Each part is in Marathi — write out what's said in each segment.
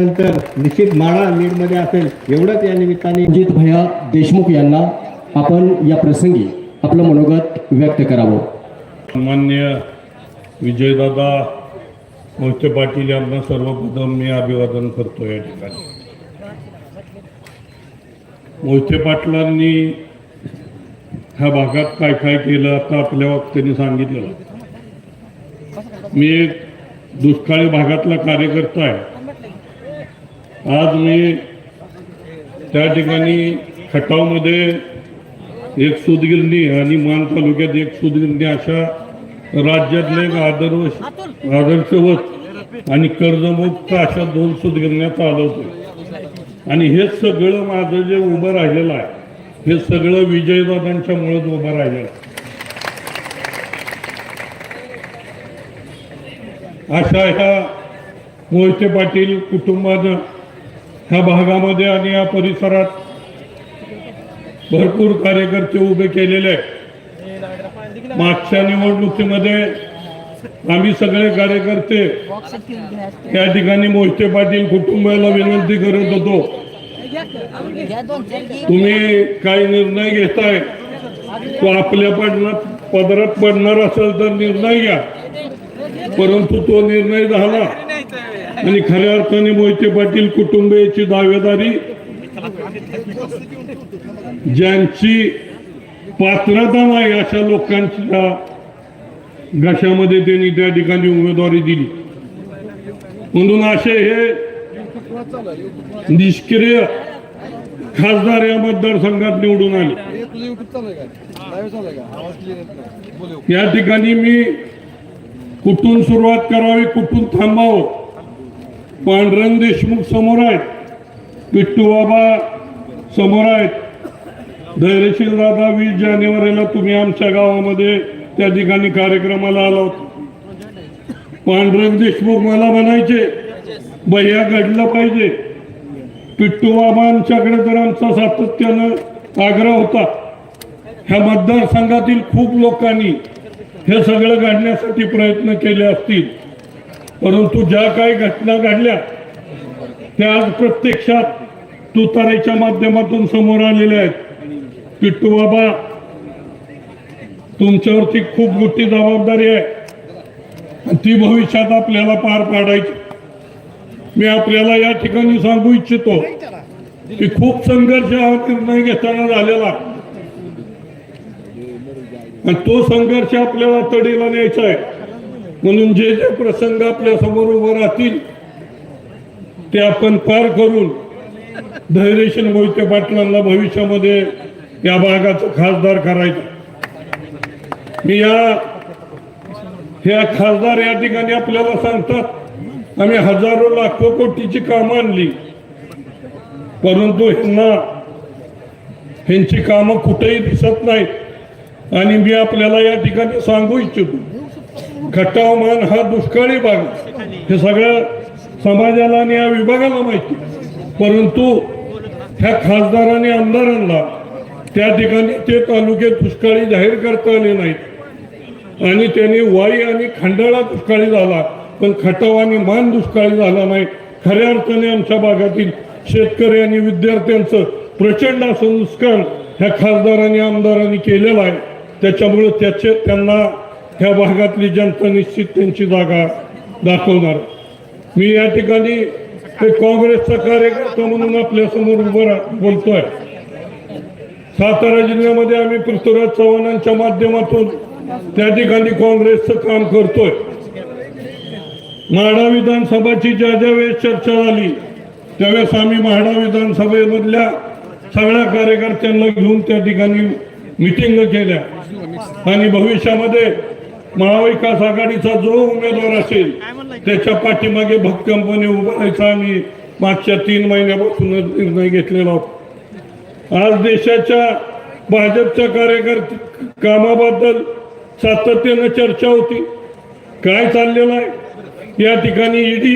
नंतर निश्चित माळा लीडमध्ये असेल एवढंच या निमित्ताने रणजित भैया देशमुख यांना आपण या प्रसंगी आपलं मनोगत व्यक्त करावं. मान्य विजयदादा मोहिते पाटील यांना सर्वप्रथम मी अभिवादन करतो या ठिकाणी. मोहिते पाटलांनी ह्या भागात काय काय केलं आता आपल्या वक्त्यांनी सांगितलेलं. मी एक दुष्काळी भागातला कार्यकर्ता आहे. आज मी त्या ठिकाणी खटावमध्ये एक सूतगिरणी आणि मान तालुक्यात एक सूतगिरणी अशा राज्यातले एक आदर्श आदर्शवत आणि कर्जमुक्त अशा दोन सूतगिरण्या चालवतो आणि हे सगळं माझं जे उभं राहिलेलं आहे हे सगळं विजयदादांच्यामुळेच उभं राहिलेलं आहे. अशा ह्या मोहिते पाटील कुटुंबानं ह्या भागामध्ये आणि या परिसरात भरपूर कार्यकर्ते उभे केलेले आहेत. मागच्या निवडणुकीमध्ये आम्ही सगळे कार्यकर्ते या ठिकाणी मोहिते पाटील कुटुंबाला विनंती करत होतो. तुम्ही काही निर्णय घेताय. तो आपल्या पडणार पदरात पडणार असेल तर निर्णय घ्या. परंतु तो निर्णय झाला. आणि खऱ्या अर्थाने मोहिते पाटील कुटुंबियाची दावेदारी ज्यांची पात्रता नाही अशा लोकांच्या घशामध्ये त्यांनी त्या ठिकाणी उमेदवारी दिली. म्हणून असे हे निष्क्रिय खासदार या मतदारसंघात निवडून आले. या ठिकाणी मी कुठून सुरुवात करावी कुठून थांबावं? पांडुरंग देशमुख समोर आहेत. पिट्टू बाबा समोर आहेत. धैर्यशील दादा वीस जानेवारीला तुम्ही आमच्या गावामध्ये त्या ठिकाणी कार्यक्रमाला आला होता. पांडुरंग देशमुख मला म्हणायचे भैया घडलं पाहिजे. पिट्टू बाबांच्याकडे तर आमचा सातत्यानं आग्रह होता. ह्या मतदारसंघातील खूप लोकांनी हे सगळं घडण्यासाठी प्रयत्न केले असतील. परंतु ज्या काही घटना घडल्या त्या आज प्रत्यक्षात तुतारेच्या माध्यमातून समोर आलेल्या आहेत. पिट्टू बाबा तुमच्यावरती खूप मोठी जबाबदारी आहे. ती भविष्यात आपल्याला पार पाडायची. मी आपल्याला या ठिकाणी सांगू इच्छितो की खूप संघर्ष हा निर्णय घेताना झालेला आणि तो संघर्ष आपल्याला तडीला न्यायचा आहे. म्हणून जे जे प्रसंग आपल्यासमोर उभं राहतील ते आपण पार करून धैर्यशील मोहिते पाटलांना भविष्यामध्ये या भागाचं खासदार करायचं. मी या ह्या खासदार या ठिकाणी आपल्याला सांगतात आम्ही हजारो लाखो कोटीची कामं आणली. परंतु ह्यांना ह्यांची कामं कुठेही दिसत नाहीत. आणि मी आपल्याला या ठिकाणी सांगू इच्छितो खटावमान हा दुष्काळी भाग हे सगळ्या समाजाला आणि या विभागाला माहिती परंतु ह्या खासदारांनी आमदारांना त्या ठिकाणी ते तालुके दुष्काळी जाहीर करता आले नाहीत. आणि त्यांनी वाई आणि खंडाळा दुष्काळी झाला पण खटाव आणि मान दुष्काळी झाला नाही. खऱ्या अर्थाने आमच्या भागातील शेतकरी आणि विद्यार्थ्यांचं प्रचंड असं नुकसान ह्या खासदारांनी आमदारांनी केलेलं आहे. त्याच्यामुळे त्याचे त्यांना ह्या भागातली जनता निश्चित त्यांची जागा दाखवणार. मी या ठिकाणी ते काँग्रेसचा कार्यकर्ता म्हणून आपल्यासमोर उभं बोलतोय. सातारा जिल्ह्यामध्ये आम्ही पृथ्वीराज चव्हाणांच्या माध्यमातून त्या ठिकाणी काँग्रेसचं काम करतोय. म्हाडा विधानसभाची ज्या ज्या वेळेस चर्चा झाली त्यावेळेस आम्ही म्हाडा विधानसभेमधल्या सगळ्या कार्यकर्त्यांना घेऊन त्या ठिकाणी मिटिंग केल्या आणि भविष्यामध्ये महाविकास आघाडीचा जो उमेदवार असेल त्याच्या पाठीमागे भक्कमपणे उभं आम्ही मागच्या तीन महिन्यापासूनच निर्णय घेतलेला होता. आज देशाच्या भाजपच्या कार्यकर्ते कामाबद्दल सातत्यानं चर्चा होती. काय चाललेलं आहे? या ठिकाणी ईडी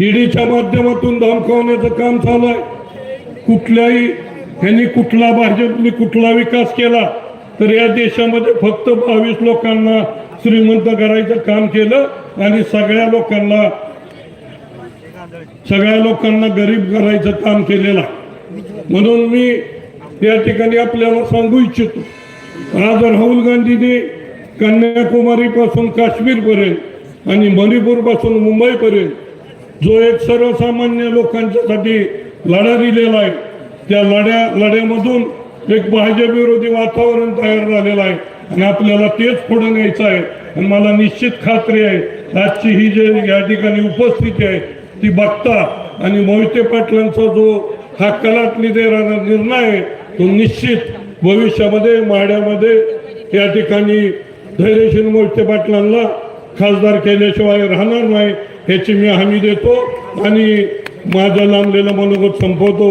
ईडीच्या माध्यमातून धमकावण्याचं काम चालू आहे. कुठल्याही ह्यांनी कुठला भाजपने कुठला विकास केला तर या देशामध्ये फक्त बावीस लोकांना श्रीमंत करायचं काम केलं आणि सगळ्या लोकांना सगळ्या लोकांना गरीब करायचं काम केलेलं म्हणून मी या ठिकाणी आपल्याला सांगू इच्छितो आज राहुल गांधीने कन्याकुमारीपासून काश्मीरपर्यंत आणि मणिपूरपासून मुंबईपर्यंत जो एक सर्वसामान्य लोकांच्यासाठी लढा दिलेला आहे त्या लढ्या लढ्यामधून एक भाजपविरोधी वातावरण तयार झालेलं आहे. आणि आपल्याला तेच पुढे न्यायचं आहे. आणि मला निश्चित खात्री आहे आजची ही जे या ठिकाणी उपस्थिती आहे ती बघता आणि मोहिते पाटलांचा जो हा कलाटणी देणारा निर्णय आहे तो निश्चित भविष्यामध्ये माड्यामध्ये या ठिकाणी धैर्यशील मोहिते पाटलांना खासदार केल्याशिवाय राहणार नाही ह्याची मी हमी देतो आणि माझा लांबलेला मनोगत संपवतो.